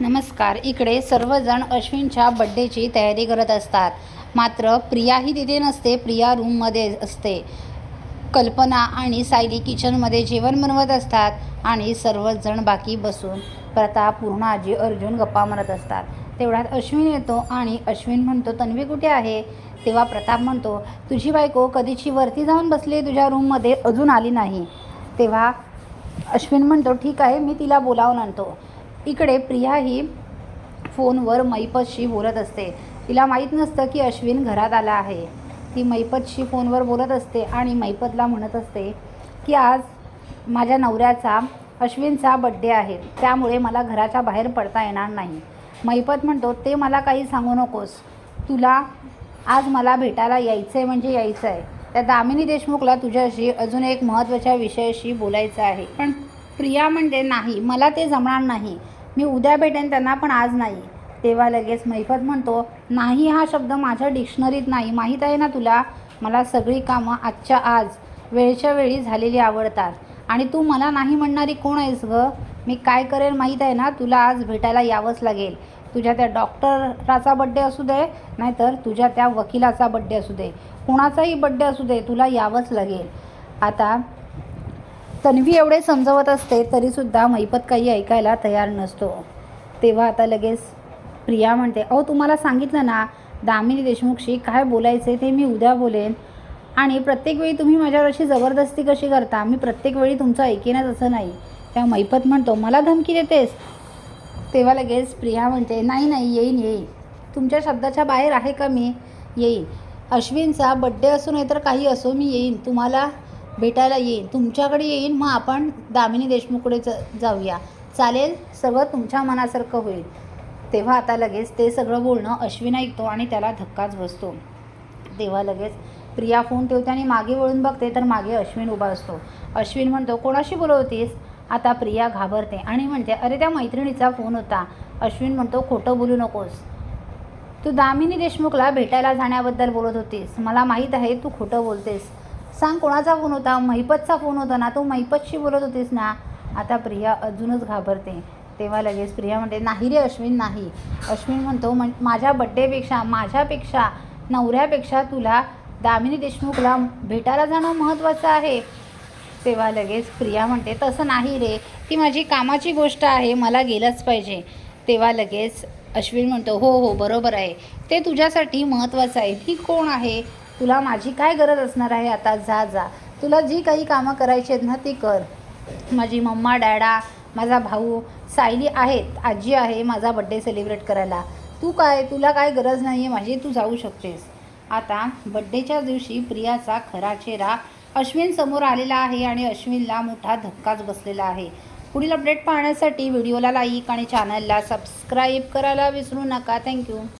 नमस्कार. इकडे सर्वजण अश्विनच्या बड्डेची तयारी करत असतात. मात्र प्रिया ही तिथे नसते प्रिया रूममध्ये असते. कल्पना आणि सायली किचनमध्ये जेवण बनवत असतात आणि सर्वजण बाकी बसून प्रताप पूर्ण आजी अर्जुन गप्पा मारत असतात. तेवढ्यात अश्विन येतो आणि अश्विन म्हणतो तन्वी कुठे आहे? तेव्हा प्रताप म्हणतो तुझी बायको कधीची वरती जाऊन बसली तुझ्या रूममध्ये अजून आली नाही. तेव्हा अश्विन म्हणतो ठीक आहे मी तिला बोलावून आणतो. इकडे प्रिया ही फोनवर मैपतशी बोलत असते. तिला माहीत नसतं की अश्विन घरात आला आहे. ती मैपतशी फोनवर बोलत असते आणि मैपतला म्हणत असते की आज माझ्या नवऱ्याचा अश्विनचा बड्डे आहे. त्यामुळे मला घराच्या बाहेर पडता येणार नाही. मैपत म्हणतो ते मला काही सांगू नकोस. तुला आज मला भेटायला यायचं आहे म्हणजे यायचं आहे त्या दामिनी देशमुखला तुझ्याशी अजून एक महत्त्वाच्या विषयाशी बोलायचं आहे. पण प्रिया म्हणते नाही मला ते जमणार नाही. मी उद्या भेटेन त्यांना पण आज नाही. तेव्हा लगेच मैफत म्हणतो नाही हा शब्द माझ्या डिक्शनरीत नाही. माहीत आहे ना तुला? मला सगळी कामं आजच्या आज वेळच्या वेळी झालेली आवडतात. आणि तू मला नाही म्हणणारी कोण आहेस गं? मी काय करेन माहीत आहे ना? तुला आज भेटायला यावंच लागेल. तुझ्या त्या डॉक्टराचा बड्डे असू दे नाहीतर तुझ्या त्या वकिलाचा बड्डे असू दे. कोणाचाही बड्डे असू दे तुला यावंच लागेल. आता तन्वी एवढे समजवत असते तरीसुद्धा मैपत काही ऐकायला तयार नसतो. तेव्हा आता लगेच प्रिया म्हणते अहो तुम्हाला सांगितलं ना दामिनी देशमुखशी काय बोलायचे ते मी उद्या बोलेन. आणि प्रत्येक वेळी तुम्ही माझ्यावर अशी जबरदस्ती कशी करता? मी प्रत्येक वेळी तुमचं ऐकेनच असं नाही. त्या मैपत म्हणतो मला धमकी देतेस? तेव्हा लगेच प्रिया म्हणते नाही नाही येईन येईन. तुमच्या शब्दाच्या बाहेर आहे का मी? येईन. अश्विनचा बड्डे असो नाही तर काही असो मी येईन. तुम्हाला भेटायला येईन तुमच्याकडे येईन मग आपण दामिनी देशमुखकडे ज जाऊया. चालेल? सगळं तुमच्या मनासारखं होईल. तेव्हा आता लगेच ते सगळं बोलणं अश्विन ऐकतो आणि त्याला धक्काच बसतो. तेव्हा लगेच प्रिया फोन ठेवते आणि मागे वळून बघते तर मागे अश्विन उभा असतो. अश्विन म्हणतो कोणाशी बोलवतीस? आता प्रिया घाबरते आणि म्हणते अरे त्या मैत्रिणीचा फोन होता. अश्विन म्हणतो खोटं बोलू नकोस. तू दामिनी देशमुखला भेटायला जाण्याबद्दल बोलत होतीस. मला माहीत आहे तू खोटं बोलतेस. सांग कोणाचा फोन होता? महिपतचा फोन होता ना तू महिपतशी बोलत होतीस ना? आता प्रिया अजूनच घाबरते. तेव्हा लगेच प्रिया म्हणते नाही रे अश्विन नाही. अश्विन म्हणतो म्हण माझ्या बड्डेपेक्षा माझ्यापेक्षा नवऱ्यापेक्षा तुला दामिनी देशमुखला भेटायला जाणं महत्त्वाचं आहे. तेव्हा लगेच प्रिया म्हणते तसं नाही रे. ती माझी कामाची गोष्ट आहे. मला गेलंच पाहिजे. तेव्हा लगेच अश्विन म्हणतो हो हो बरोबर आहे. ते तुझ्यासाठी महत्त्वाचं आहे. ती कोण आहे? तुला माझी काय गरज असणार आहे? आता जा जा. तुला जी काही कामं करायची आहेत ना ती कर. माझी मम्मा डॅडा माझा भाऊ सायली आहेत आजी आहे माझा बड्डे सेलिब्रेट करायला. तू काय? तुला काय गरज नाही आहे माझी तू जाऊ शकतेस. आता बड्डेच्या दिवशी प्रियाचा खरा चेहरा अश्विन समोर आलेला आहे आणि अश्विनला मोठा धक्काच बसलेला आहे. पुढील अपडेट पाहण्यासाठी व्हिडिओला लाईक आणि चॅनलला सबस्क्राईब करायला विसरू नका. थँक्यू